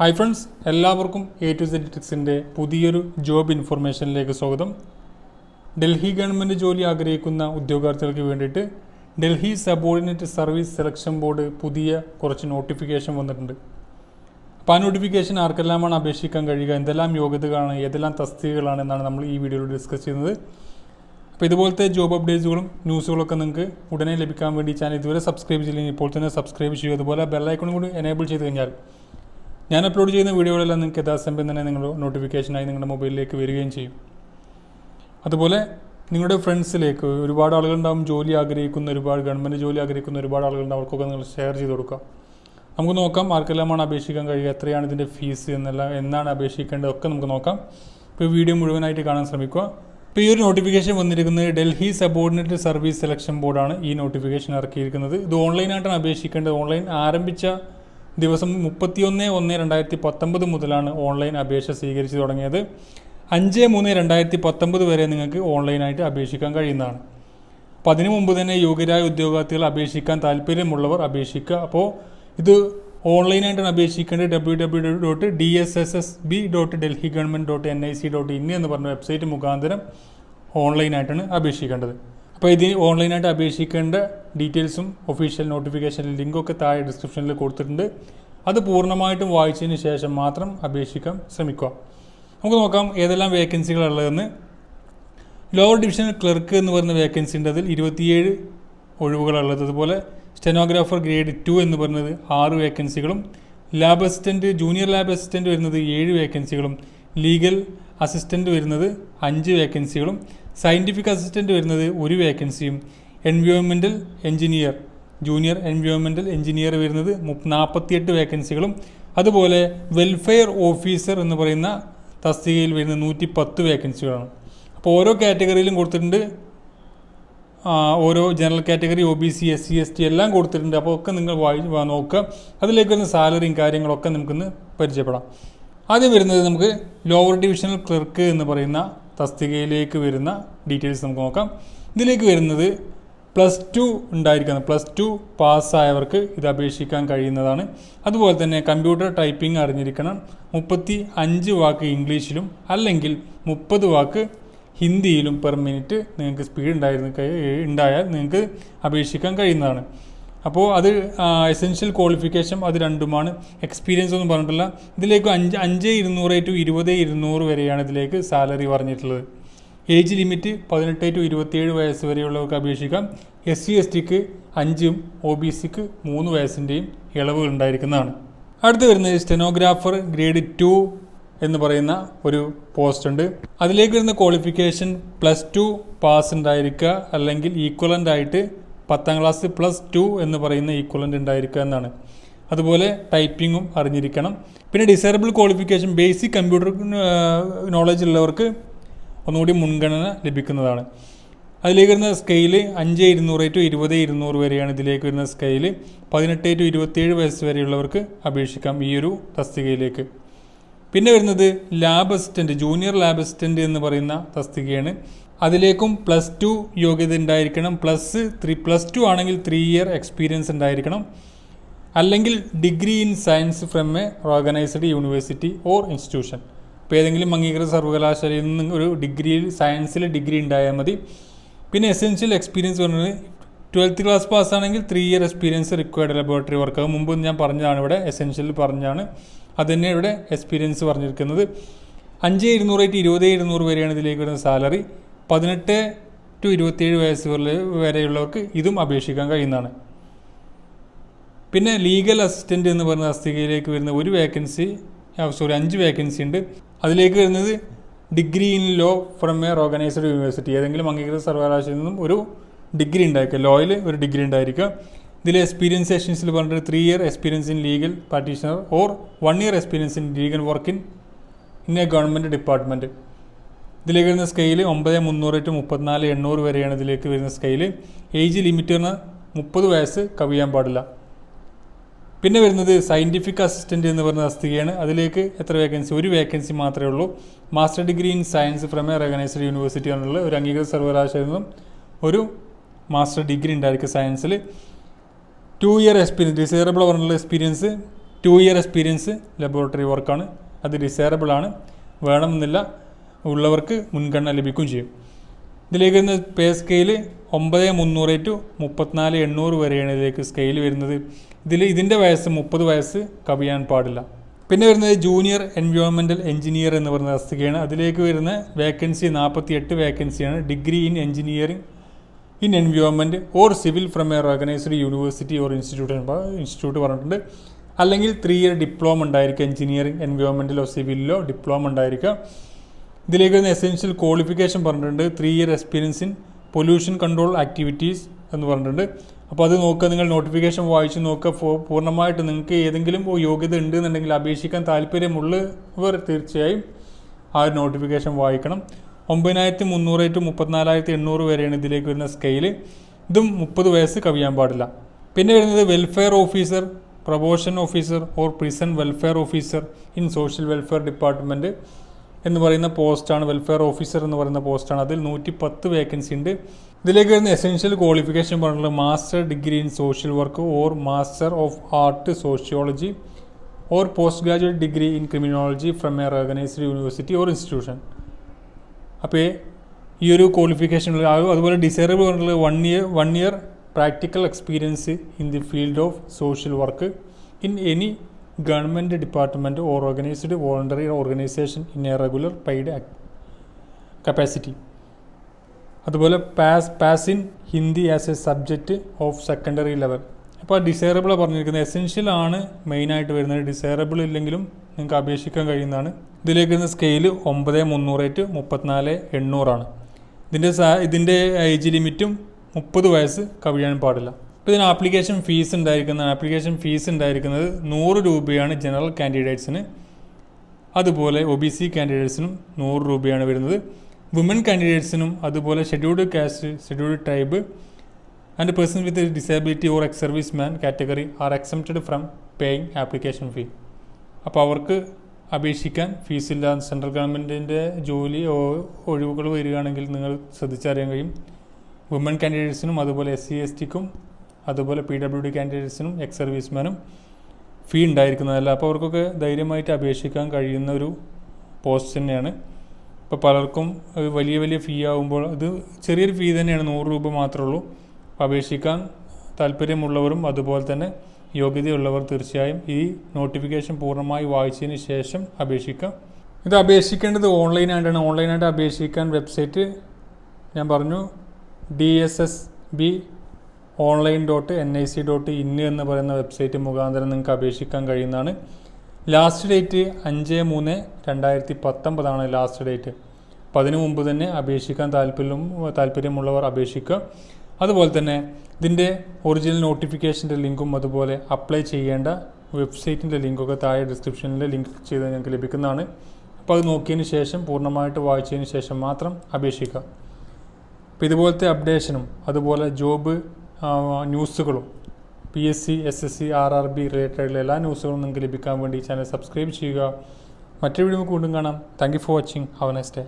Hi friends എല്ലാവർക്കും A to Z ടിക്സിന്റെ പുതിയൊരു ജോബ് ഇൻഫർമേഷനിലേക്ക് സ്വാഗതം. ഡൽഹി ഗവൺമെന്റ് ജോലി ആഗ്രഹിക്കുന്ന ഉദ്യോഗാർത്ഥികൾക്ക് വേണ്ടിയിട്ട് Delhi subordinate service selection board പുതിയ കുറച്ച് നോട്ടിഫിക്കേഷൻ വന്നിട്ടുണ്ട്. അപ്പോൾ ആ നോട്ടിഫിക്കേഷൻ ആർക്കെല്ലാമാണ് അപേക്ഷിക്കാൻ കഴിയുക? എന്തെല്ലാം യോഗ്യതകളാണ്? ഏതെല്ലാം തസ്തികകളാണ് എന്നാണ് നമ്മൾ ഈ വീഡിയോയിൽ ഡിസ്കസ് ചെയ്യുന്നത്. അപ്പോൾ ഇതുപോലത്തെ ജോബ് അപ്ഡേറ്റ്സുകളും ന്യൂസുകളൊക്കെ നിങ്ങൾക്ക് ഉടനെ ലഭിക്കാൻ വേണ്ടി ചാനൽ ഇതുവരെ സബ്സ്ക്രൈബ് ചെയ്തില്ലെങ്കിൽ ഇപ്പോൾ തന്നെ സബ്സ്ക്രൈബ് ചെയ്യുക. അതുപോലെ ബെല്ലൈക്കണും കൂടി എനേബിൾ ചെയ്ത് കഴിഞ്ഞാൽ ഞാൻ അപ്ലോഡ് ചെയ്യുന്ന വീഡിയോകളെല്ലാം നിങ്ങൾക്ക് യഥാസമയം തന്നെ നിങ്ങളുടെ നോട്ടിഫിക്കേഷനായി നിങ്ങളുടെ മൊബൈലിലേക്ക് വരികയും ചെയ്യും. അതുപോലെ നിങ്ങളുടെ ഫ്രണ്ട്സിലേക്ക് ഒരുപാട് ആളുകളുണ്ടാവും ജോലി ആഗ്രഹിക്കുന്ന ഒരുപാട് ഗവൺമെന്റ് ജോലി ആഗ്രഹിക്കുന്ന ഒരുപാട് ആളുകളുണ്ടാവും. അവർക്കൊക്കെ നിങ്ങൾ ഷെയർ ചെയ്ത് കൊടുക്കുക. നമുക്ക് നോക്കാം ആർക്കെല്ലാമാണ് അപേക്ഷിക്കാൻ കഴിയുക എത്രയാണ് ഇതിന്റെ ഫീസ് എന്നെല്ലാം എന്നാണ് അപേക്ഷിക്കേണ്ടതൊക്കെ നമുക്ക് നോക്കാം. ഇപ്പോൾ വീഡിയോ മുഴുവനായിട്ട് കാണാൻ ശ്രമിക്കുക. ഇപ്പോൾ ഈ ഒരു നോട്ടിഫിക്കേഷൻ വന്നിരിക്കുന്നത് ഡൽഹി സബോർഡിനേറ്റ് സർവീസ് സെലക്ഷൻ ബോർഡാണ് ഈ നോട്ടിഫിക്കേഷൻ ഇറക്കിയിരിക്കുന്നത്. ഇത് ഓൺലൈനായിട്ടാണ് അപേക്ഷിക്കേണ്ടത്. ഓൺലൈൻ ആരംഭിച്ച ദിവസം മുപ്പത്തിയൊന്ന് ഒന്ന് രണ്ടായിരത്തി പത്തൊമ്പത് മുതലാണ് ഓൺലൈൻ അപേക്ഷ സ്വീകരിച്ചു തുടങ്ങിയത്. അഞ്ച് മൂന്ന് രണ്ടായിരത്തി പത്തൊമ്പത് വരെ നിങ്ങൾക്ക് ഓൺലൈനായിട്ട് അപേക്ഷിക്കാൻ കഴിയുന്നതാണ്. അപ്പോൾ അതിനു മുമ്പ് തന്നെ യോഗ്യരായ ഉദ്യോഗാർത്ഥികൾ അപേക്ഷിക്കാൻ താല്പര്യമുള്ളവർ അപേക്ഷിക്കുക. അപ്പോൾ ഇത് ഓൺലൈനായിട്ടാണ് അപേക്ഷിക്കേണ്ടത് W W W dot D S S S B dot Delhi government dot N I C dot in എന്ന് പറഞ്ഞ വെബ്സൈറ്റ് മുഖാന്തരം ഓൺലൈനായിട്ടാണ് അപേക്ഷിക്കേണ്ടത്. അപ്പോൾ ഇതിന് ഓൺലൈനായിട്ട് അപേക്ഷിക്കേണ്ട ഡീറ്റെയിൽസും ഒഫീഷ്യൽ നോട്ടിഫിക്കേഷൻ ലിങ്കൊക്കെ താഴെ ഡിസ്ക്രിപ്ഷനിൽ കൊടുത്തിട്ടുണ്ട്. അത് പൂർണമായിട്ടും വായിച്ചതിന് ശേഷം മാത്രം അപേക്ഷിക്കാൻ ശ്രമിക്കുക. നമുക്ക് നോക്കാം ഏതെല്ലാം വേക്കൻസികളുള്ളതെന്ന് ലോവർ ഡിവിഷൻ ക്ലർക്ക് എന്ന് പറയുന്ന വേക്കൻസി ഉണ്ട് അതിൽ ഇരുപത്തിയേഴ് ഒഴിവുകളുള്ളത് അതുപോലെ സ്റ്റെനോഗ്രാഫർ ഗ്രേഡ് ടു എന്ന് പറയുന്നത് ആറ് വേക്കൻസികളും lab assistant junior lab assistant വരുന്നത് ഏഴ് വേക്കൻസികളും ലീഗൽ അസിസ്റ്റന്റ് വരുന്നത് അഞ്ച് വേക്കൻസികളും സയന്റിഫിക് അസിസ്റ്റന്റ് വരുന്നത് ഒരു വേക്കൻസിയും എൻവയോൺമെന്റൽ എഞ്ചിനീയർ ജൂനിയർ എൻവയോൺമെന്റൽ എഞ്ചിനീയർ വരുന്നത് നാൽപ്പത്തിയെട്ട് വേക്കൻസികളും അതുപോലെ വെൽഫെയർ ഓഫീസർ എന്ന് പറയുന്ന തസ്തികയിൽ വരുന്ന നൂറ്റി പത്ത് വേക്കൻസികളാണ് അപ്പോൾ ഓരോ കാറ്റഗറിയിലും കൊടുത്തിട്ടുണ്ട് ഓരോ general category O B C S C S T എല്ലാം കൊടുത്തിട്ടുണ്ട്. അപ്പോൾ ഒക്കെ നിങ്ങൾ വായി നോക്കുക. അതിലേക്ക് വരുന്ന സാലറിയും കാര്യങ്ങളൊക്കെ നമുക്കൊന്ന് പരിചയപ്പെടാം. ആദ്യം വരുന്നത് നമുക്ക് ലോവർ ഡിവിഷണൽ ക്ലർക്ക് എന്ന് പറയുന്ന തസ്തികയിലേക്ക് വരുന്ന ഡീറ്റെയിൽസ് നമുക്ക് നോക്കാം. ഇതിലേക്ക് വരുന്നത് പ്ലസ് ടു ഉണ്ടായിരിക്കണം. പ്ലസ് ടു പാസ്സായവർക്ക് ഇത് അപേക്ഷിക്കാൻ കഴിയുന്നതാണ്. അതുപോലെ തന്നെ കമ്പ്യൂട്ടർ ടൈപ്പിംഗ് അറിഞ്ഞിരിക്കണം. മുപ്പത്തി അഞ്ച് വാക്ക് ഇംഗ്ലീഷിലും അല്ലെങ്കിൽ മുപ്പത് വാക്ക് ഹിന്ദിയിലും പെർ മിനിറ്റ് നിങ്ങൾക്ക് സ്പീഡ് ഉണ്ടായിരുന്നു ഉണ്ടായാൽ നിങ്ങൾക്ക് അപേക്ഷിക്കാൻ കഴിയുന്നതാണ്. അപ്പോൾ അത് എസെൻഷ്യൽ ക്വാളിഫിക്കേഷൻ അത് രണ്ടുമാണ്. എക്സ്പീരിയൻസ് ഒന്നും പറഞ്ഞിട്ടില്ല. ഇതിലേക്ക് അഞ്ച് അഞ്ച് ഇരുന്നൂറ് ടു ഇരുപത് ഇരുന്നൂറ് വരെയാണ് ഇതിലേക്ക് സാലറി പറഞ്ഞിട്ടുള്ളത്. ഏജ് ലിമിറ്റ് പതിനെട്ട് ടു ഇരുപത്തിയേഴ് വയസ്സ് വരെയുള്ളവർക്ക് അപേക്ഷിക്കാം. എസ് സി എസ് ടിക്ക് അഞ്ചും ഒ ബി സിക്ക് മൂന്ന് വയസ്സിന്റെയും ഇളവുകൾ ഉണ്ടായിരിക്കുന്നതാണ്. അടുത്ത് വരുന്നത് സ്റ്റെനോഗ്രാഫർ ഗ്രേഡ് ടു എന്ന് പറയുന്ന ഒരു പോസ്റ്റ് ഉണ്ട്. അതിലേക്ക് വരുന്ന ക്വാളിഫിക്കേഷൻ പ്ലസ് ടു പാസ് ഉണ്ടായിരിക്കുക അല്ലെങ്കിൽ ഈക്വലന്റ് ആയിട്ട് പത്താം ക്ലാസ് പ്ലസ് ടു എന്ന് പറയുന്ന ഈക്വലന്റ് ഉണ്ടായിരിക്കുക എന്നാണ്. അതുപോലെ ടൈപ്പിങ്ങും അറിഞ്ഞിരിക്കണം. പിന്നെ desirable qualification basic computer knowledge ഉള്ളവർക്ക് ഒന്നുകൂടി മുൻഗണന ലഭിക്കുന്നതാണ്. അതിലേക്ക് വരുന്ന സ്കെയിൽ അഞ്ച് ഇരുന്നൂറ് ടു ഇരുപത് ഇരുന്നൂറ് വരെയാണ് ഇതിലേക്ക് വരുന്ന സ്കെയിൽ പതിനെട്ട് ടു ഇരുപത്തിയേഴ് വയസ്സ് വരെയുള്ളവർക്ക് അപേക്ഷിക്കാം ഈ ഒരു തസ്തികയിലേക്ക്. പിന്നെ വരുന്നത് lab assistant junior lab assistant എന്ന് പറയുന്ന തസ്തികയാണ്. അതിലേക്കും പ്ലസ് ടു യോഗ്യത ഉണ്ടായിരിക്കണം. പ്ലസ് ത്രീ പ്ലസ് ടു ആണെങ്കിൽ ത്രീ ഇയർ എക്സ്പീരിയൻസ് ഉണ്ടായിരിക്കണം. അല്ലെങ്കിൽ degree in science from a organised university or institution ഇപ്പോൾ ഏതെങ്കിലും അംഗീകൃത സർവകലാശാലയിൽ നിന്ന് ഒരു ഡിഗ്രിയിൽ സയൻസിൽ ഡിഗ്രി ഉണ്ടായാൽ മതി. പിന്നെ എസെൻഷ്യൽ എക്സ്പീരിയൻസ് പറഞ്ഞത് twelfth class പാസ്സാണെങ്കിൽ three year experience required laboratory work അത് മുമ്പ് ഞാൻ പറഞ്ഞതാണ് ഇവിടെ എസെൻഷ്യൽ പറഞ്ഞാണ്. അത് തന്നെ ഇവിടെ എക്സ്പീരിയൻസ് പറഞ്ഞിരിക്കുന്നത്. അഞ്ച് ഇരുന്നൂറ് ടു ഇരുപത് ഇരുന്നൂറ് വരെയാണ് ഇതിലേക്ക് വരുന്ന സാലറി പതിനെട്ട് ടു ഇരുപത്തിയേഴ് വയസ്സ് വരെയുള്ളവർക്ക് ഇതും അപേക്ഷിക്കാൻ കഴിയുന്നതാണ്. പിന്നെ ലീഗൽ അസിസ്റ്റന്റ് എന്ന് പറയുന്ന തസ്തികയിലേക്ക് വരുന്ന ഒരു വേക്കൻസി സോറി അഞ്ച് വേക്കൻസി ഉണ്ട്. അതിലേക്ക് വരുന്നത് degree in law from a organised university. ഏതെങ്കിലും അംഗീകൃത സർവകലാശാലയിൽ നിന്നും ഒരു ഡിഗ്രി ഉണ്ടായിരിക്കുക ലോയിൽ ഒരു ഡിഗ്രി ഉണ്ടായിരിക്കുക ഇതിൽ എക്സ്പീരിയൻസ് സെഷൻസിൽ പറഞ്ഞിട്ട് three year experience in legal practitioner or one year experience in legal work in in a government department ഇതിലേക്ക് വരുന്ന സ്കെയിൽ ഒമ്പത് മുന്നൂറ് ടു മുപ്പത്തിനാല് എണ്ണൂറ് വരെയാണ് ഇതിലേക്ക് വരുന്ന സ്കെയിൽ ഏജ് ലിമിറ്റ് പറഞ്ഞാൽ മുപ്പത് വയസ്സ് കവിയാൻ പാടില്ല. പിന്നെ വരുന്നത് സയന്റിഫിക് അസിസ്റ്റന്റ് എന്ന് പറയുന്ന തസ്തികയാണ് അതിലേക്ക് എത്ര വേക്കൻസി ഒരു വേക്കൻസി മാത്രമേ ഉള്ളൂ. Master degree in science from a recognised university എന്നുള്ള ഒരു അംഗീകൃത സർവകലാശാലയിൽ നിന്നും ഒരു മാസ്റ്റർ ഡിഗ്രി ഉണ്ടായിരിക്കും സയൻസിൽ ടു ഇയർ എക്സ്പീരിയൻസ് ഡിസൈറബിൾ പറഞ്ഞുള്ള experience two year experience laboratory വർക്കാണ് അത് ഡിസൈറബിൾ ആണ്. വേണമെന്നില്ല ഉള്ളവർക്ക് മുൻഗണന ലഭിക്കുകയും ചെയ്യും. ഇതിലേക്ക് വരുന്ന പേ സ്കെയിൽ ഒമ്പത് മുന്നൂറ് ടു മുപ്പത്തിനാല് എണ്ണൂറ് വരെയാണ് ഇതിലേക്ക് സ്കെയിൽ വരുന്നത്. ഇതിൽ ഇതിന്റെ വയസ്സ് മുപ്പത് വയസ്സ് കവിയാൻ പാടില്ല. പിന്നെ വരുന്നത് ജൂനിയർ എൻവയോൺമെന്റൽ എഞ്ചിനീയർ എന്ന് പറയുന്ന തസ്തികയാണ് അതിലേക്ക് വരുന്ന വേക്കൻസി നാൽപ്പത്തി എട്ട് വേക്കൻസിയാണ് degree in engineering in environment or civil from a organised university or institute institute പറഞ്ഞിട്ടുണ്ട്. അല്ലെങ്കിൽ ത്രീ ഇയർ ഡിപ്ലോമ ഉണ്ടായിരിക്കുക എഞ്ചിനീയറിംഗ് എൻവയോൺമെന്റിലോ സിവിലിലോ ഡിപ്ലോമ ഉണ്ടായിരിക്കുക ഇതിലേക്ക് വരുന്ന എസെൻഷ്യൽ ക്വാളിഫിക്കേഷൻ പറഞ്ഞിട്ടുണ്ട്. Three year experience in pollution control activities എന്ന് പറഞ്ഞിട്ടുണ്ട്. അപ്പോൾ അത് നോക്കുക നിങ്ങൾ നോട്ടിഫിക്കേഷൻ വായിച്ച് നോക്കുക. പൂർണമായിട്ട് നിങ്ങൾക്ക് ഏതെങ്കിലും യോഗ്യത ഉണ്ട് എന്നുണ്ടെങ്കിൽ അപേക്ഷിക്കാൻ താല്പര്യമുള്ളവർ തീർച്ചയായും ആ ഒരു നോട്ടിഫിക്കേഷൻ വായിക്കണം. ഒമ്പതിനായിരത്തി മുന്നൂറ് ടു മുപ്പത്തിനാലായിരത്തി എണ്ണൂറ് വരെയാണ് ഇതിലേക്ക് വരുന്ന സ്കെയിൽ ഇതും മുപ്പത് വയസ്സ് കവിയാൻ പാടില്ല. പിന്നെ വരുന്നത് welfare officer probation officer or prison welfare officer in social welfare department എന്ന് പറയുന്ന പോസ്റ്റാണ് വെൽഫെയർ ഓഫീസർ എന്ന് പറയുന്ന പോസ്റ്റാണ് അതിൽ നൂറ്റി പത്ത് വേക്കൻസി ഉണ്ട്. ഇതിലേക്ക് വരുന്ന എസെൻഷ്യൽ ക്വാളിഫിക്കേഷൻ പറഞ്ഞിട്ടുള്ളത് master degree in social work or master of art sociology or post graduate degree in criminology from a recognised university or institution അപ്പോൾ ഈ ഒരു ക്വാളിഫിക്കേഷൻ അതുപോലെ ഡിസൈറബിൾ പറഞ്ഞിട്ടുള്ളത് one year one year practical experience in the field of social work in any government department or organised voluntary organisation in a regular paid capacity അതുപോലെ pass pass in Hindi as a subject of secondary level അപ്പോൾ ഡിസൈറബിളാണ് പറഞ്ഞിരിക്കുന്നത് essential ആണ് മെയിനായിട്ട് വരുന്നത്. Desirable ഇല്ലെങ്കിലും നിങ്ങൾക്ക് അപേക്ഷിക്കാൻ കഴിയുന്നതാണ്. ഇതിലേക്ക് വരുന്ന സ്കെയിൽ ഒമ്പത് മുന്നൂറ് ടു മുപ്പത്തിനാല് എണ്ണൂറാണ്. ഇതിന്റെ ഇതിന്റെ ഏജ് ലിമിറ്റും മുപ്പത് വയസ്സ് കവിയാൻ പാടില്ല. ഇപ്പോൾ ഇതിന് ആപ്ലിക്കേഷൻ ഫീസ് ഉണ്ടായിരിക്കുന്ന ആപ്ലിക്കേഷൻ ഫീസ് ഉണ്ടായിരിക്കുന്നത് നൂറ് രൂപയാണ് ജനറൽ കാൻഡിഡേറ്റ്സിന് അതുപോലെ ഒ ബി സി കാൻഡിഡേറ്റ്സിനും നൂറ് രൂപയാണ് വരുന്നത്. വുമൻ കാൻഡിഡേറ്റ്സിനും അതുപോലെ scheduled caste scheduled tribe and person with disability or ex service man category are exempted from paying application fee അപ്പോൾ അവർക്ക് അപേക്ഷിക്കാൻ ഫീസില്ല. സെൻട്രൽ ഗവൺമെന്റിന്റെ ജോലി ഒഴിവുകൾ വരികയാണെങ്കിൽ നിങ്ങൾ ശ്രദ്ധിച്ചറിയാൻ കഴിയും. വുമൻ കാൻഡിഡേറ്റ്സിനും അതുപോലെ എസ് സി എസ് ടിക്കും അതുപോലെ പി ഡബ്ല്യു ഡി കാൻഡിഡേറ്റ്സിനും എക്സ് സർവീസ്മാനും ഫീ ഉണ്ടായിരിക്കുന്നതല്ല. അപ്പോൾ അവർക്കൊക്കെ ധൈര്യമായിട്ട് അപേക്ഷിക്കാൻ കഴിയുന്ന ഒരു പോസ്റ്റ് തന്നെയാണ്. ഇപ്പോൾ പലർക്കും വലിയ വലിയ ഫീ ആകുമ്പോൾ ഇത് ചെറിയൊരു ഫീ തന്നെയാണ്. നൂറ് രൂപ മാത്രമേ ഉള്ളൂ. അപേക്ഷിക്കാൻ താല്പര്യമുള്ളവരും അതുപോലെ തന്നെ യോഗ്യതയുള്ളവർ തീർച്ചയായും ഈ നോട്ടിഫിക്കേഷൻ പൂർണമായി വായിച്ചതിന് ശേഷം അപേക്ഷിക്കാം. ഇത് അപേക്ഷിക്കേണ്ടത് ഓൺലൈനായിട്ടാണ് ഓൺലൈനായിട്ട് അപേക്ഷിക്കാൻ വെബ്സൈറ്റ് ഞാൻ പറഞ്ഞു D S S B online dot N I C dot in എന്ന് പറയുന്ന വെബ്സൈറ്റ് മുഖാന്തരം നിങ്ങൾക്ക് അപേക്ഷിക്കാൻ കഴിയുന്നതാണ്. ലാസ്റ്റ് ഡേറ്റ് അഞ്ച് മൂന്ന് രണ്ടായിരത്തി പത്തൊമ്പതാണ് ലാസ്റ്റ് ഡേറ്റ് അപ്പോൾ അതിനു മുമ്പ് തന്നെ അപേക്ഷിക്കാൻ താല്പര്യം താല്പര്യമുള്ളവർ അപേക്ഷിക്കുക. അതുപോലെ തന്നെ ഇതിന്റെ ഒറിജിനൽ നോട്ടിഫിക്കേഷന്റെ ലിങ്കും അതുപോലെ അപ്ലൈ ചെയ്യേണ്ട വെബ്സൈറ്റിന്റെ ലിങ്കൊക്കെ താഴെ ഡിസ്ക്രിപ്ഷനിൽ ലിങ്ക് ചെയ്ത് നിങ്ങൾക്ക് ലഭിക്കുന്നതാണ്. അപ്പോൾ അത് നോക്കിയതിന് ശേഷം പൂർണമായിട്ട് വായിച്ചതിന് ശേഷം മാത്രം അപേക്ഷിക്കുക അപ്പോൾ ഇതുപോലത്തെ അപ്ഡേഷനും അതുപോലെ ജോബ് ന്യൂസുകളും P S C S S C R R B റിലേറ്റഡുള്ള എല്ലാ ന്യൂസുകളും നിങ്ങൾക്ക് ലഭിക്കാൻ വേണ്ടി ചാനൽ സബ്സ്ക്രൈബ് ചെയ്യുക. മറ്റൊരു വീഡിയോ വീണ്ടും കാണാം. Thank you for watching have next day